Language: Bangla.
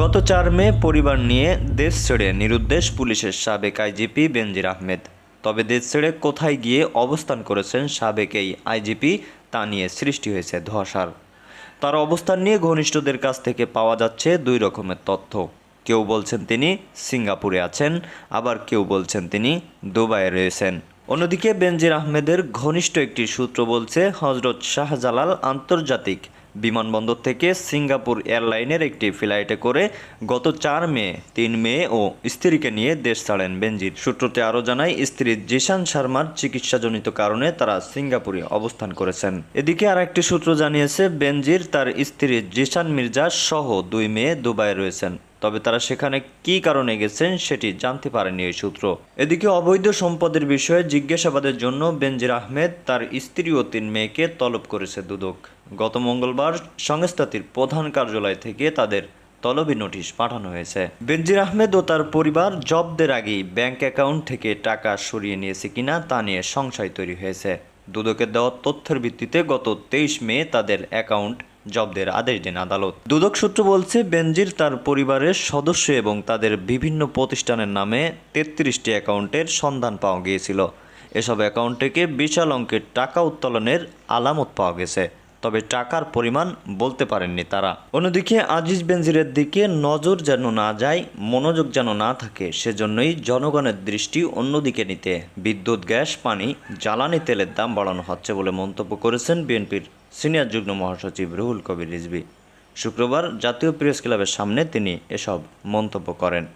গত চার মে পরিবার নিয়ে দেশ ছেড়ে নিরুদ্দেশ পুলিশের সাবেক আইজিপি বেনজির আহমেদ। তবে দেশ ছেড়ে কোথায় গিয়ে অবস্থান করেছেন সাবেক এই আইজিপি তা নিয়ে সৃষ্টি হয়েছে ধসার তার অবস্থান নিয়ে ঘনিষ্ঠদের কাছ থেকে পাওয়া যাচ্ছে দুই রকমের তথ্য। কেউ বলছেন তিনি সিঙ্গাপুরে আছেন, আবার কেউ বলছেন তিনি দুবাইয়ে রয়েছেন। অন্যদিকে বেনজির আহমেদের ঘনিষ্ঠ একটি সূত্র বলছে, হজরত শাহজালাল আন্তর্জাতিক বিমানবন্দর থেকে সিঙ্গাপুর এয়ারলাইনের একটি ফ্লাইটে করে গত চার মে, তিন মে ও স্ত্রীকে নিয়ে দেশ ছাড়েন বেনজির। সূত্রতে আরও জানায়, স্ত্রী জিশান শর্মার চিকিৎসাজনিত কারণে তারা সিঙ্গাপুরে অবস্থান করেছেন। এদিকে আর একটি সূত্র জানিয়েছে, বেনজির তার স্ত্রী জিশান মির্জা সহ দুই মেয়ে দুবাই রয়েছেন। তবে তারা সেখানে কি কারণে গেছেন সেটি জানতে পারেনি এই সূত্র। এদিকে অবৈধ সম্পদের বিষয়ে জিজ্ঞাসাবাদের জন্য বেনজির আহমেদ তার স্ত্রী ও তিন মেয়েকে তলব করেছে দুদক। গত মঙ্গলবার সংস্থাটির প্রধান কার্যালয় থেকে তাদের তলবি নোটিশ পাঠানো হয়েছে। বেনজির আহমেদ ও তার পরিবার জব্দের আগেই ব্যাংক অ্যাকাউন্ট থেকে টাকা সরিয়ে নিয়েছে কিনা তা নিয়ে সংশয় তৈরি হয়েছে। দুদকের দেওয়া তথ্যের ভিত্তিতে গত তেইশ মে তাদের অ্যাকাউন্ট জব্দের আদেশ দেন আদালত। দুদক সূত্র বলছে, বেনজির তার পরিবারের সদস্য এবং তাদের বিভিন্ন প্রতিষ্ঠানের নামে তেত্রিশটি অ্যাকাউন্টের সন্ধান পাওয়া গিয়েছিল। এসব অ্যাকাউন্ট থেকে বিশাল অঙ্কের টাকা উত্তোলনের আলামত পাওয়া গেছে। তবে টাকার পরিমাণ বলতে পারেননি তারা। অন্যদিকে আজিজ বেনজিরের দিকে নজর যেন না যায়, মনোযোগ যেন না থাকে, সেজন্যই জনগণের দৃষ্টি অন্যদিকে নিতে। বিদ্যুৎ, গ্যাস, পানি, জ্বালানি, তেলের দাম বাড়ানো হচ্ছে বলে মন্তব্য করেছেন বিএনপির সিনিয়র যুগ্ম মহাসচিব রুহুল কবির রিজভী। শুক্রবার জাতীয় প্রেস ক্লাবের সামনে তিনি এসব মন্তব্য করেন।